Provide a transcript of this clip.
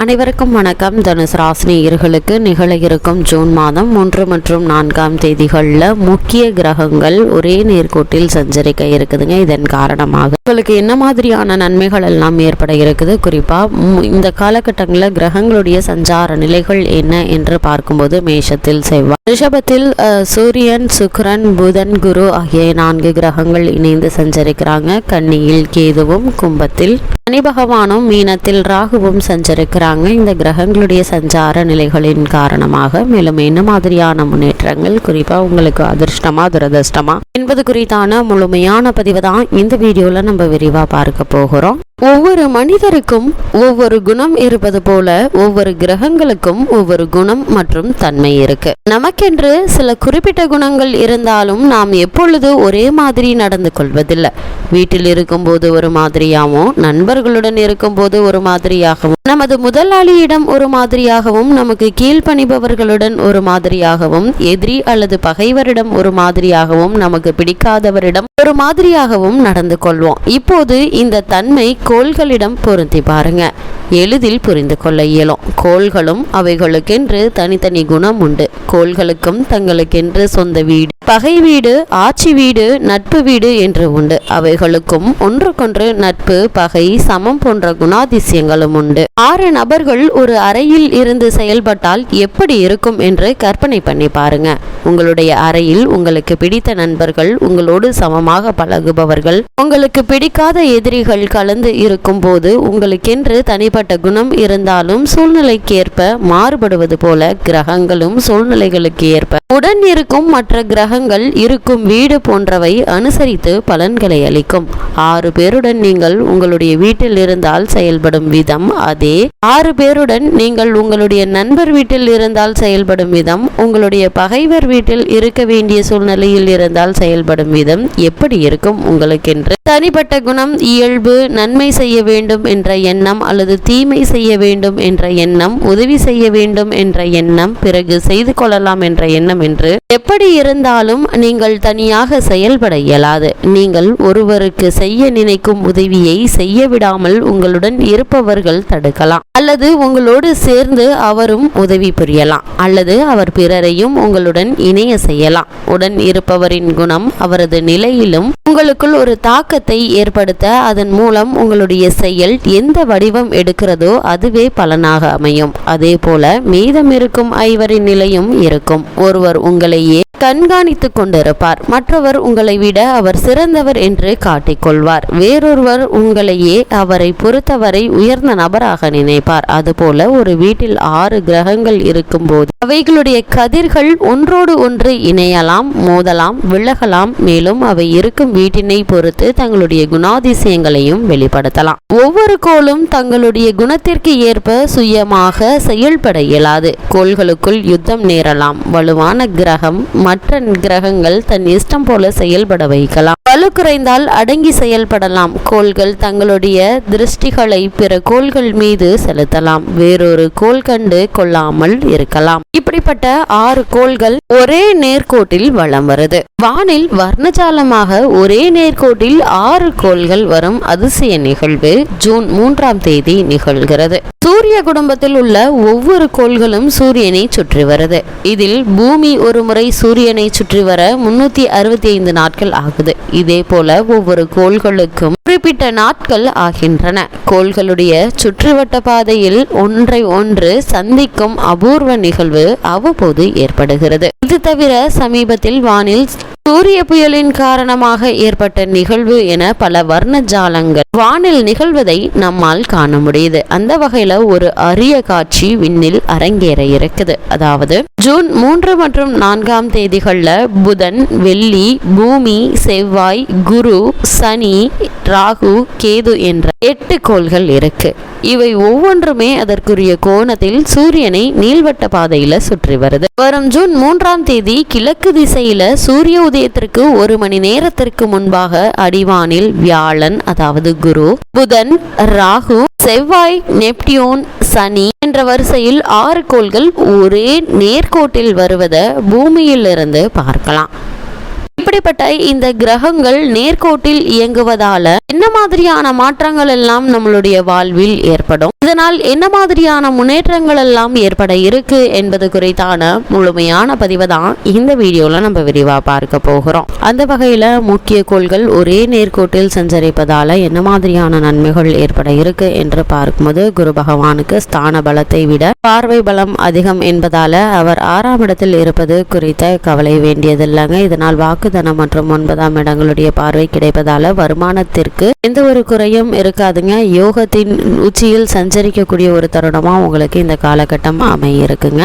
அனைவருக்கும் வணக்கம். தனுசு ராசினியர்களுக்கு நிகழ இருக்கும் ஜூன் மாதம் மூன்று மற்றும் நான்காம் தேதிகளில் முக்கிய கிரகங்கள் ஒரே நேர்கோட்டில் சஞ்சரிக்க இருக்குதுங்க. இதன் காரணமாக உங்களுக்கு என்ன மாதிரியான நன்மைகள் எல்லாம் ஏற்பட இருக்குது? குறிப்பாக இந்த காலகட்டங்களில் கிரகங்களுடைய சஞ்சார நிலைகள் என்ன என்று பார்க்கும்போது மேஷத்தில் செவ்வாய் ரிஷபத்தில் சூரியன் சுக்ரன் புதன் குரு ஆகிய நான்கு கிரகங்கள் இணைந்து சஞ்சரிக்கிறாங்க. கன்னியில் கேதுவும் கும்பத்தில் சனி பகவானும் மீனத்தில் ராகுவும் சஞ்சரிக்கிறாங்க இந்த கிரகங்களுடைய சஞ்சார நிலைகளின் காரணமாக. மேலும் என்ன மாதிரியான முன்னேற்றங்கள்? குறிப்பா உங்களுக்கு அதிர்ஷ்டமா துரதிர்ஷ்டமா? என்பது குறித்தான முழுமையான பதிவு தான் இந்த வீடியோல நம்ம விரிவா பார்க்க போகிறோம். ஒவ்வொரு மனிதருக்கும் ஒவ்வொரு குணம் இருப்பது போல ஒவ்வொரு கிரகங்களுக்கும் ஒவ்வொரு குணம் மற்றும் தன்மை இருக்கு. நமக்கென்று சில குறிப்பிட்ட குணங்கள் இருந்தாலும் நாம் எப்பொழுது ஒரே மாதிரி நடந்து கொள்வதில்லை. வீட்டில் இருக்கும்போது ஒரு மாதிரியாகவும் நண்பர்களுடன் இருக்கும்போது ஒரு மாதிரியாகவும் நமது முதலாளியிடம் ஒரு மாதிரியாகவும் நமக்கு கீழ்ப்பணிபவர்களுடன் ஒரு மாதிரியாகவும் எதிரி அல்லது பகைவரிடம் ஒரு மாதிரியாகவும் நமக்கு பிடிக்காதவரிடம் ஒரு மாதிரியாகவும் நடந்து கொள்வோம். இப்போது இந்த தன்மை கோள்களிடம் பொருந்தி பாருங்க. எளிதில் புரிந்து கொள்ள இயலும். கோள்களும் அவைகளுக்கென்று தனித்தனி குணம் உண்டு. கோள்களுக்கும் தங்களுக்கென்று சொந்த வீடு பகை வீடு ஆட்சி வீடு நட்பு வீடு என்று உண்டு. அவைகளுக்கும் ஒன்றுக்கொன்று நட்பு பகை சமம் போன்ற குணாதிசயங்களும் உண்டு. ஆறு நபர்கள் ஒரு அறையில் இருந்து செயல்பட்டால் எப்படி இருக்கும் என்று கற்பனை பண்ணி பாருங்க. உங்களுடைய அறையில் உங்களுக்கு பிடித்த நண்பர்கள் உங்களோடு சமமாக பழகுபவர்கள் உங்களுக்கு பிடிக்காத எதிரிகள் கலந்து இருக்கும் போது உங்களுக்கென்று தனிப்பட்ட குணம் இருந்தாலும் சூழ்நிலைக்கேற்ப மாறுபடுவது போல கிரகங்களும் சூழ்நிலைகளுக்கு ஏற்ப உடன் இருக்கும் மற்ற கிரகங்கள் இருக்கும் வீடு போன்றவை அனுசரித்து பலன்களை அளிக்கும். ஆறு பேருடன் நீங்கள் உங்களுடைய வீட்டில் இருந்தால் செயல்படும் விதம் அதே. ஆறு பேருடன் நீங்கள் உங்களுடைய நண்பர் வீட்டில் இருந்தால் செயல்படும் விதம். உங்களுடைய பகைவர் வீட்டில் இருக்க வேண்டிய சூழ்நிலையில் இருந்தால் செயல்படும் விதம். எப்படி இருக்கும் உங்களுக்கென்று? தனிப்பட்ட குணம் இயல்பு நன்மை செய்ய வேண்டும் என்ற எண்ணம் அல்லது தீமை செய்ய வேண்டும் என்ற எண்ணம் உதவி செய்ய வேண்டும் என்ற எண்ணம் பிறகு செய்து கொள்ளலாம் என்ற எண்ணம் என்று எப்படி இருந்தாலும் நீங்கள் தனியாக செயல்பட இயலாது. நீங்கள் ஒருவருக்கு செய்ய நினைக்கும் உதவியை செய்ய விடாமல் உங்களுடன் இருப்பவர்கள் தடுக்கலாம். அல்லது உங்களோடு சேர்ந்து அவரும் உதவி புரியலாம். அல்லது அவர் பிறரையும் உங்களுடன் இணைய செய்யலாம். உடன் இருப்பவரின் குணம் அவரது நிலையிலும் உங்களுக்குள் ஒரு தாக்கத்தை ஏற்படுத்த அதன் மூலம் உங்களுடைய செயல் எந்த வடிவம் எடுக்கிறதோ அதுவே பலனாக அமையும். அதே போல மீதம் இருக்கும் ஐவரின் நிலையும் இருக்கும். ஒருவர் உங்களை உங்களையே கண்காணித்து கொண்டிருப்பார். மற்றவர் உங்களை விட அவர் சிறந்தவர் என்று காட்டிக்கொள்வார். வேறொருவர் உங்களையே அவரை பொறுத்தவரை உயர்ந்த நபராக நினைப்பார். அதுபோல ஒரு வீட்டில் ஆறு கிரகங்கள் இருக்கும்போது அவைகளுடைய கதிர்கள் ஒன்றோடு ஒன்று இணையலாம் மோதலாம் விலகலாம். மேலும் அவை இருக்கும் வீட்டினை பொறுத்து தங்களுடைய குணாதிசயங்களையும் வெளிப்படுத்தலாம். ஒவ்வொரு கோளும் தங்களுடைய குணத்திற்கு ஏற்ப சுயமாக செயல்பட இயலாது. கோள்களுக்குள் யுத்தம் நேரலாம். வலுவான கிரகம் மற்ற கிரகங்கள் தன் இஷ்டம் போல செயல்பட வைக்கலாம். வலு குறைந்தால் அடங்கி செயல்படலாம். கோள்கள் தங்களுடைய திருஷ்டிகளை பிற கோள்கள் மீது செலுத்தலாம். வேறொரு கோள் கண்டு கொள்ளாமல் இருக்கலாம். இப்படிப்பட்ட ஆறு கோள்கள் ஒரே நேர்கோட்டில் வளம் வருது. வானில் வர்ணஜாலமாக ஒரே நேர்கோட்டில் ஆறு கோள்கள் வரும் அதிசய நிகழ்வு ஜூன் மூன்றாம் தேதி நிகழ்கிறது. சூரிய குடும்பத்தில் உள்ள ஒவ்வொரு கோள்களும் சூரியனை சுற்றி வருது. இதில் பூமி ஒரு முறை சூரியனை சுற்றி வர முன்னூத்தி அறுபத்தி ஐந்து நாட்கள் ஆகுது. இதே போல ஒவ்வொரு கோள்களுக்கும் குறிப்பிட்ட நாட்கள் ஆகின்றன. கோள்களுடைய சுற்றுவட்ட பாதையில் ஒன்றை ஒன்று சந்திக்கும் அபூர்வ நிகழ்வு அவ்வப்போது ஏற்படுகிறது. இது தவிர சமீபத்தில் வானில் சூரிய புயலின் காரணமாக ஏற்பட்ட நிகழ்வு என பல வர்ண ஜாலங்கள் வானில் நிகழ்வதை நம்மால் காண முடியுது. அந்த வகையில ஒரு அரிய காட்சி விண்ணில் அரங்கேற இருக்குது. அதாவது ஜூன் மூன்று மற்றும் நான்காம் தேதிகளில் புதன் வெள்ளி பூமி செவ்வாய் குரு சனி ராகு கேது என்ற எட்டு கோள்கள் இருக்கு. இவை ஒவ்வொன்றுமே அதற்குரிய கோணத்தில் சூரியனை நீள்வட்ட பாதையில சுற்றி வருது. வரும் ஜூன் மூன்றாம் தேதி கிழக்கு திசையில சூரிய உதயத்திற்கு ஒரு மணி நேரத்திற்கு முன்பாக அடிவானில் வியாழன் அதாவது குரு புதன் ராகு செவ்வாய் நெப்டியூன் சனி என்ற வரிசையில் ஆறு கோள்கள் ஒரே நேர்கோட்டில் வருவதை பூமியிலிருந்து பார்க்கலாம். இப்படிப்பட்ட இந்த கிரகங்கள் நேர்கோட்டில் இயங்குவதால என்ன மாதிரியான மாற்றங்கள் எல்லாம் நம்மளுடைய வாழ்வில் ஏற்படும்? இதனால் என்ன மாதிரியான முன்னேற்றங்கள் எல்லாம் ஏற்பட இருக்கு என்பது குறித்தான முழுமையான பதிவை தான் இந்த வீடியோல நம்ம விரிவா பார்க்க போகிறோம். அந்த வகையில முக்கிய கோள்கள் ஒரே நேர்கோட்டில் சஞ்சரிப்பதால என்ன மாதிரியான நன்மைகள் ஏற்பட இருக்கு என்று பார்க்கும்போது குரு பகவானுக்கு ஸ்தான பலத்தை விட பார்வை பலம் அதிகம் என்பதால அவர் ஆறாம் இடத்தில் இருப்பது குறித்த கவலை வேண்டியதில்லைங்க. இதனால் வாக்குதனம் மற்றும் ஒன்பதாம் இடங்களுடைய பார்வை கிடைப்பதால வருமானத்திற்கு எந்த ஒரு குறையும் இருக்காதுங்க. யோகத்தின் உச்சியில் சஞ்சரிக்கக்கூடிய ஒரு தருணமா உங்களுக்கு இந்த காலகட்டம் அமையிருக்குங்க